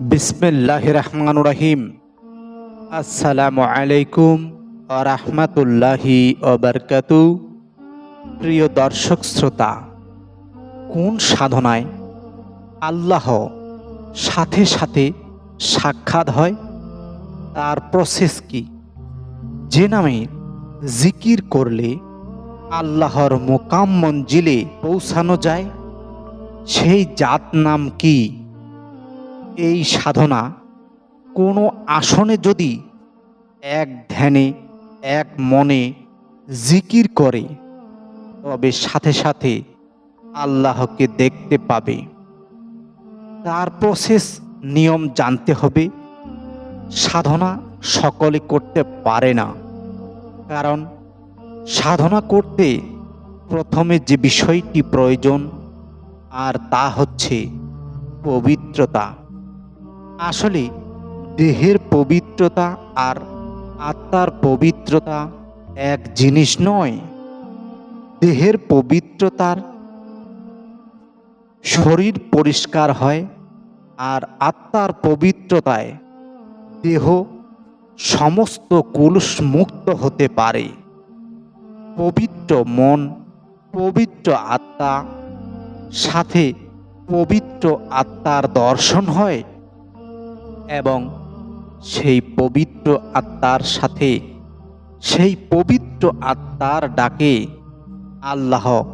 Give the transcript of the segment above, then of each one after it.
বিসমিল্লাহ রহমান রহিম আসসালামু আলাইকুম রহমতুল্লাহি অবরকাতু প্রিয় দর্শক শ্রোতা, কোন সাধনায় আল্লাহ সাথে সাথে সাক্ষাৎ হয়? তার প্রসেস কি? যে নামে জিকির করলে আল্লাহর মোকাম মঞ্জিলে পৌঁছানো যায়? সেই জাত নাম কি? এই সাধনা কোনো আসনে যদি এক ধ্যানে, এক মনে জিকির করে, তবে সাথে সাথে আল্লাহকে দেখতে পাবে। তার প্রসেস নিয়ম জানতে হবে। সাধনা সকলে করতে পারে না। কারণ সাধনা করতে প্রথমে যে বিষয়টি প্রয়োজন, আর তা হচ্ছে পবিত্রতা। আসলে দেহের পবিত্রতা আর আত্মার পবিত্রতা এক জিনিস নয়। দেহের পবিত্রতার শরীর পরিষ্কার হয় আর আত্মার পবিত্রতায় দেহ সমস্ত কুলুষ মুক্ত হতে পারে। পবিত্র মন, পবিত্র আত্মা, সাথে পবিত্র আত্মার দর্শন হয়। এবং সেই পবিত্র আত্মার সাথে, সেই পবিত্র আত্মার ডাকে আল্লাহ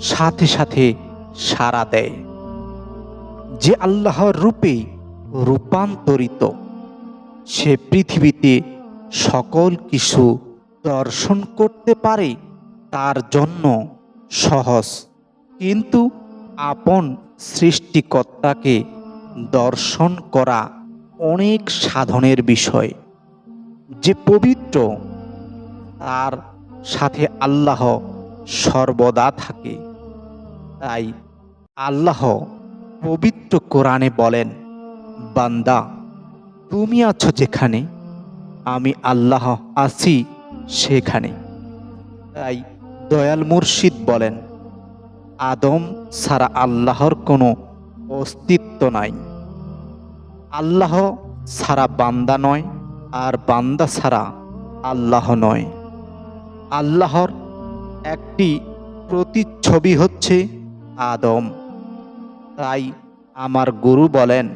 সাথে সাথে সাড়া দেয়। যে আল্লাহর রূপে রূপান্তরিত, সে পৃথিবীতে সকল কিছু দর্শন করতে পারে, তার জন্য সহজ। কিন্তু আপন সৃষ্টিকর্তাকে দর্শন করা অনেক সাধনের বিষয়। যে পবিত্র, তার সাথে আল্লাহ সর্বদা থাকে। তাই আল্লাহ পবিত্র কোরআনে বলেন, বান্দা, তুমি আছো যেখানে, আমি আল্লাহ আছি সেখানে। তাই দয়াল মুর্শিদ বলেন, আদম ছাড়া আল্লাহর কোনো অস্তিত্ব নাই। আল্লাহ ছাড়া বান্দা নয়, আর বান্দা ছাড়া আল্লাহ নয়। আল্লাহর একটি প্রতিচ্ছবি হচ্ছে আদম। তাই আমার গুরু বলেন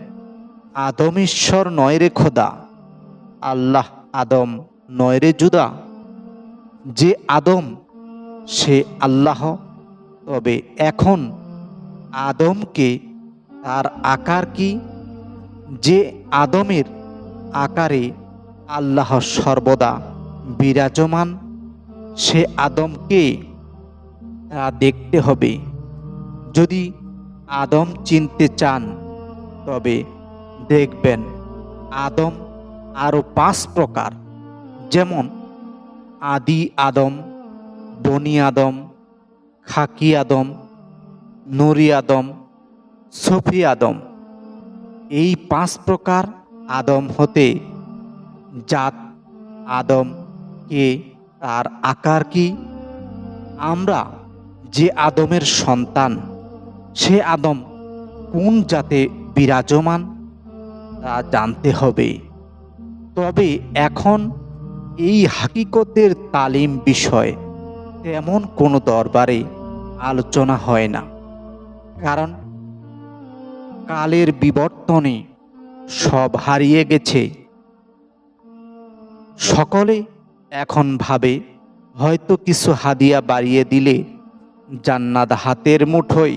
আদমেশ্বর নয় রে খোদা, আল্লাহ আদম নয় রে জুদা। যে আদম, সে আল্লাহ। তবে এখন আদমকে তার আকার কি যে আদমের আকারে আল্লাহ সর্বদা বিরাজমান, সে আদমকে তা দেখতে হবে। যদি আদম চিনতে চান, তবে দেখবেন আদম আরও পাঁচ প্রকার। যেমন, আদি আদম, বনি আদম, খাকি আদম, নুরি আদম, সফি আদম। এই পাঁচ প্রকার আদম হতে, জাত, আদম, কে, তার আকার কি? আমরা যে আদমের সন্তান, সে আদম কোন জাতে বিরাজমান? তা জানতে হবে। তবে এখন এই হাকিকতের তালিম বিষয় তেমন কোনো দরবারে আলোচনা হয় না। কারণ কালের বিবর্তনে সব হারিয়ে গেছে। সকলে এখন ভাবে, হয়তো কিছু হাদিয়া বাড়িয়ে দিলে জান্নাত হাতের মুঠোয়।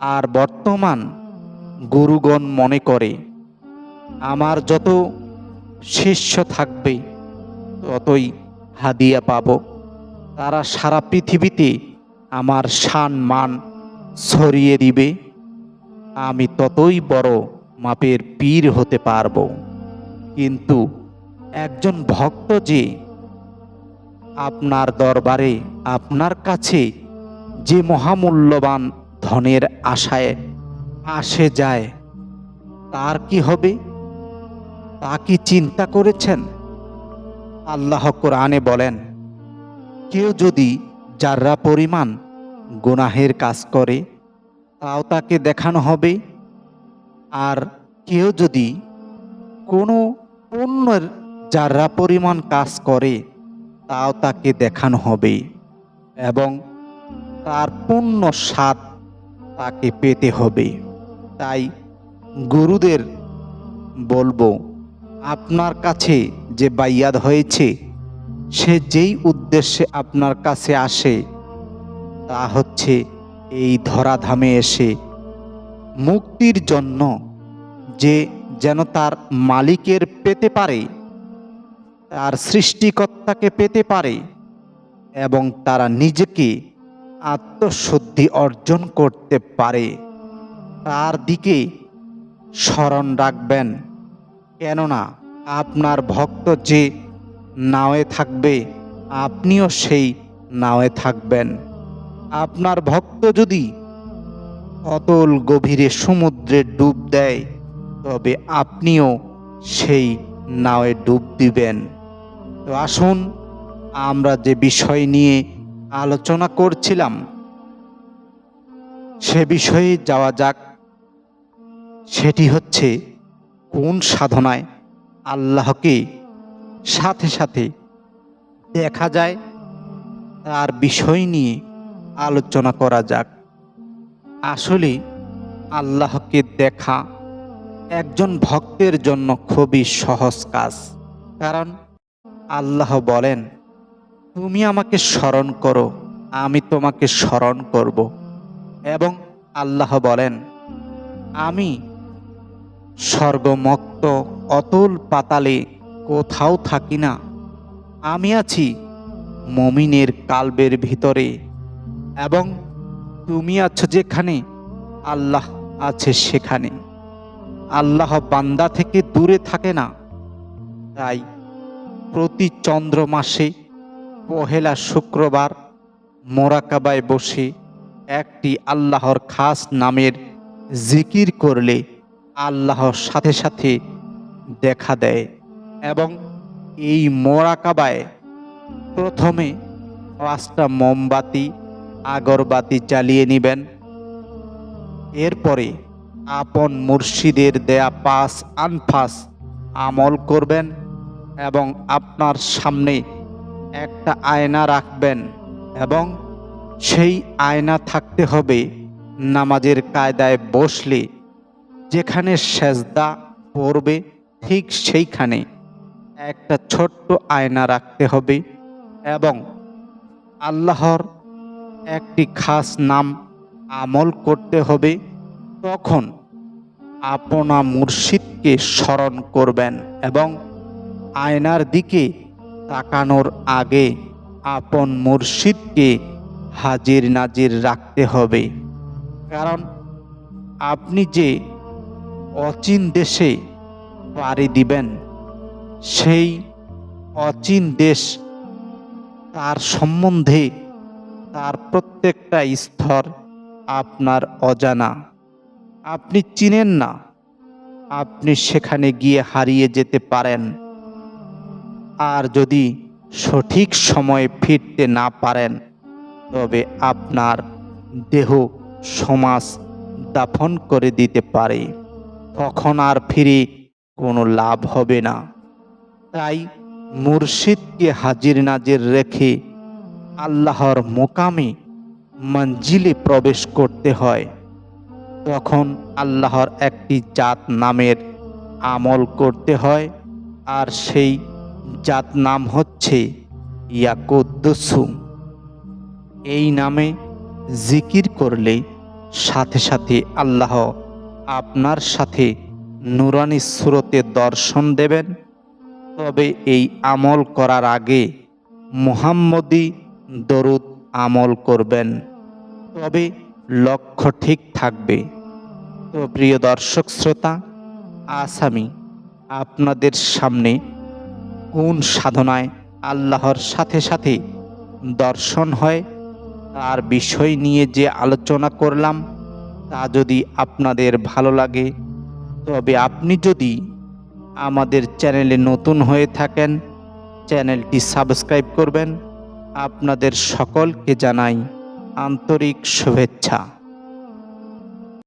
আর বর্তমান গুরুগণ মনে করে, আমার যত শিষ্য থাকবে, ততই হাদিয়া পাব। তারা সারা পৃথিবীতে আমার সান মান ছড়িয়ে দিবে। আমি ততই বড় মাপের পীর হতে পারব। কিন্তু একজন ভক্ত যে আপনার দরবারে আপনার কাছে যে মহামূল্যবান ধনের আশায় আসে যায়, তার কি হবে? তা কি চিন্তা করেছেন? আল্লাহ কোরআনে বলেন, কেউ যদি যার্রা পরিমাণ গুনাহের কাজ করে তাও তাকে দেখানো হবে। আর কেউ যদি কোনো পণ্যের যারা পরিমাণ কাজ করে, তাও তাকে দেখানো হবে এবং তার পূর্ণ স্বাদ তাকে পেতে হবে। তাই গুরুদের বলব, আপনার কাছে যে বাইয়াদ হয়েছে, সে যেই উদ্দেশ্যে আপনার কাছে আসে, তা হচ্ছে এই ধরাধামে এসে মুক্তির জন্য যে যেন তার মালিকের পেতে পারে, তার সৃষ্টিকর্তাকে পেতে পারে এবং তারা নিজেকে আত্মশুদ্ধি অর্জন করতে পারে, তার দিকে স্মরণ রাখবেন। কেননা আপনার ভক্ত যে নাওয়ে থাকবে, আপনিও সেই নাওয়ে থাকবেন। আপনার ভক্ত যদি অতল গভীরে সমুদ্রে ডুব দেয়, তবে আপনিও সেই নাওয়ে ডুব দিবেন। তো আসুন, আমরা যে বিষয় নিয়ে আলোচনা করছিলাম, সে বিষয়ে যাওয়া যাক। সেটি হচ্ছে, কোন সাধনায় আল্লাহকে সাথে সাথে দেখা যায়, তার বিষয় নিয়ে আলোচনা করা যাক। আসলে আল্লাহকে দেখা একজন ভক্তের জন্য খুবই সহজ কাজ। কারণ আল্লাহ বলেন, তুমি আমাকে স্মরণ করো, আমি তোমাকে স্মরণ করব। এবং আল্লাহ বলেন, আমি স্বর্গমক্ত অতুল পাতালে কোথাও থাকি না। আমি আছি মমিনের কালবের ভিতরে। এবং তুমি আছো যেখানে, আল্লাহ আছে সেখানে। আল্লাহ বান্দা থেকে দূরে থাকে না। তাই প্রতি চন্দ্র মাসে পহেলা শুক্রবার মোরাকাবায় বসে একটি আল্লাহর খাস নামের জিকির করলে আল্লাহর সাথে সাথে দেখা দেয় এবং এই মোরাকাবায় প্রথমে পাঁচটা মোমবাতি আগরবাতি চালিয়ে নেবেন। এরপরে আপন মুর্শিদের দেয়া পাস আনফাস আমল করবেন এবং আপনার সামনে একটা আয়না রাখবেন এবং সেই আয়না থাকতে হবে নামাজের কায়দায় বসলে, যেখানে সেজদা পড়বে ঠিক সেইখানে একটা ছোট্ট আয়না রাখতে হবে এবং আল্লাহর একটি খাস নাম আমল করতে হবে, তখন আপনা মুর্শিদকে স্মরণ করবেন এবং আয়নার দিকে তাকানোর আগে আপন মুর্শিদকে হাজির নাজির রাখতে হবে। কারণ আপনি যে অচিন দেশে পাড়ি দিবেন, সেই অচিন দেশ তার সম্বন্ধে তার প্রত্যেকটা স্তর আপনার অজানা। আপনি চিনেন না। আপনি সেখানে গিয়ে হারিয়ে যেতে পারেন। আর যদি সঠিক সময়ে ফিরতে না পারেন, তবে আপনার দেহ সমাজ দাফন করে দিতে পারে। তখন আর ফিরে কোনো লাভ হবে না। তাই মুর্শিদকে হাজির নাজির রেখে আল্লাহর মোকামে মঞ্জিলে প্রবেশ করতে হয়। তখন আল্লাহর একটি জাত নামের আমল করতে হয় আর সেই জাত নাম হচ্ছে ইয়াকুদ্দুসু। এই নামে জিকির করলে সাথে সাথে আল্লাহ আপনার সাথে নুরানি সুরতে দর্শন দেবেন। তবে এই আমল করার আগে মুহাম্মদি দরুদ আমল করবেন। তবে লক্ষ্য ঠিক থাকবে। তো প্রিয় দর্শক শ্রোতা আসামি আপনাদের সামনে কোন সাধনায় আল্লাহর সাথে সাথে দর্শন হয়, তার বিষয় নিয়ে যে আলোচনা করলাম, তা যদি আপনাদের ভালো লাগে, তবে আপনি যদি আমাদের চ্যানেলে নতুন হয়ে থাকেন, চ্যানেলটি সাবস্ক্রাইব করবেন আপনাদের সকলকে জানাই আন্তরিক শুভেচ্ছা।